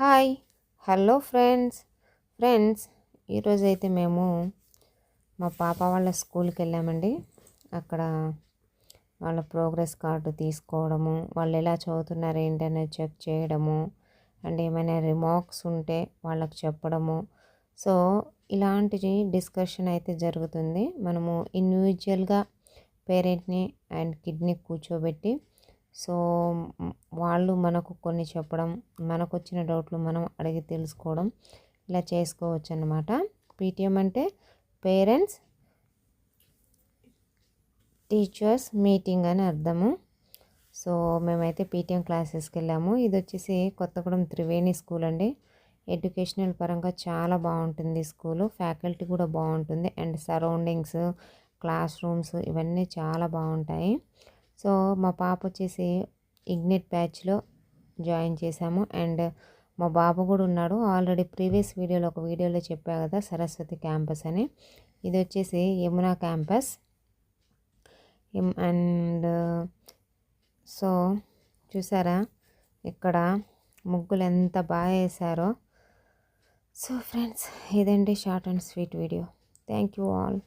Hi hello friends. Friends ఈరోజు అయితే మేము మా పాప వాళ్ళ స్కూల్కి వెళ్ళామండి. అక్కడ వాళ్ళ ప్రోగ్రెస్ కార్డు తీసుకోవడము వాళ్ళు ఎలా చదువుతున్నారు ఏంటనేది చెక్ చేయడము అండ్ ఏమైనా రిమార్క్స్ ఉంటే వాళ్ళకి చెప్పడము. సో ఇలాంటివి డిస్కషన్ అయితే జరుగుతుంది. మనము ఇండివిజువల్గా పేరెంట్ని అండ్ కిడ్ని కూర్చోబెట్టి సో వాళ్ళు మనకు కొన్ని చెప్పడం మనకు వచ్చిన డౌట్లు మనం అడిగి తెలుసుకోవడం ఇలా చేసుకోవచ్చు అన్నమాట పీటీఎం అంటే పేరెంట్స్ టీచర్స్ మీటింగ్ అని అర్థము. సో మేమైతే పీటీఎం క్లాసెస్కి వెళ్ళాము. ఇది వచ్చేసి కొత్తగూడెం త్రివేణి స్కూల్ అండి. ఎడ్యుకేషనల్ పరంగా చాలా బాగుంటుంది స్కూలు. ఫ్యాకల్టీ కూడా బాగుంటుంది. అండ్ సరౌండింగ్స్ క్లాస్ రూమ్స్ ఇవన్నీ చాలా బాగుంటాయి. సో మా పాప వచ్చేసి ఇగ్నెట్ బ్యాచ్లో జాయిన్ చేశాము. అండ్ మా బాబు కూడా ఉన్నాడు. ఆల్రెడీ ప్రీవియస్ వీడియోలో ఒక వీడియోలో చెప్పా కదా సరస్వతి క్యాంపస్ అని. ఇది వచ్చేసి యమునా క్యాంపస్. అండ్ సో చూసారా? ఇక్కడ ముగ్గులు ఎంత బాగా వేశారో. సో ఫ్రెండ్స్ ఇదండి short and sweet video. Thank you all.